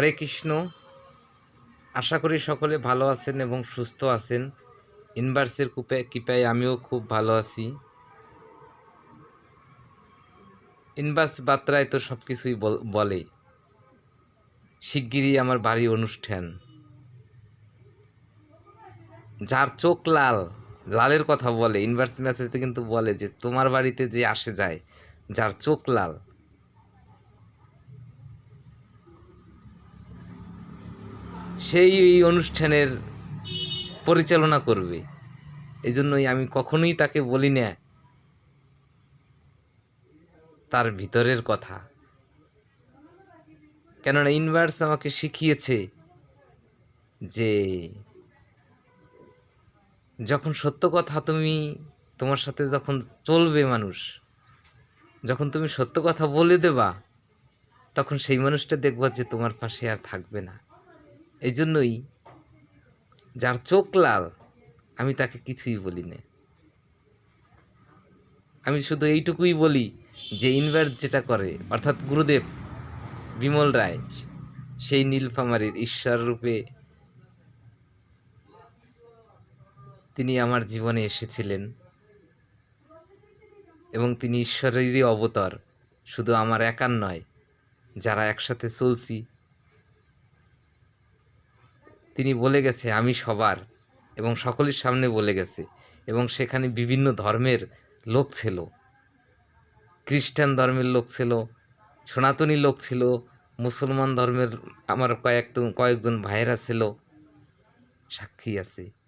হরে কৃষ্ণ। আশা করি সকলে ভালো আছেন এবং সুস্থ আছেন। ইনভার্সের কূপে, কৃপায় আমিও খুব ভালো আছি। ইনভার্স বার্তায় তো সব কিছুই বল- শিগগিরই আমার বাড়ি অনুষ্ঠান। যার চোখ লাল, লালের কথা বলে, ইনভার্স মেসেজে কিন্তু বলে যে, তোমার বাড়িতে যে আসে যায়, যার চোখ লাল সেই এই অনুষ্ঠানের পরিচালনা করবে। এই জন্যই আমি কখনোই তাকে বলি না, তার ভিতরের কথা। কেননা ইনভার্স আমাকে শিখিয়েছে যে, যখন সত্য কথা তুমি তোমার সাথে যখন চলবে মানুষ, যখন তুমি সত্য কথা বলে দেবা, তখন সেই মানুষটা দেখবা যে তোমার পাশে আর থাকবে না। এই জন্যই যার চোখ লাল, আমি তাকে কিছুই বলি না। আমি শুধু এইটুকুই বলি যে ইনভার্স যেটা করে, অর্থাৎ গুরুদেব বিমল রায়, সেই নীলফামারীর ঈশ্বর রূপে তিনি আমার জীবনে এসেছিলেন এবং তিনি ঈশ্বরেরই অবতার, শুধু আমার একার নয়, যারা একসাথে চলছি তিনি বলে গেছে, আমি সবার। এবং সকলের সামনে বলে গেছে। এবং সেখানে বিভিন্ন ধর্মের লোক ছিল। খ্রিস্টান ধর্মের লোক ছিল, সনাতনী লোক ছিল, মুসলমান ধর্মের আমার কয়েকজন কয়েকজন ভাইয়েরা ছিল, সাক্ষী আছে।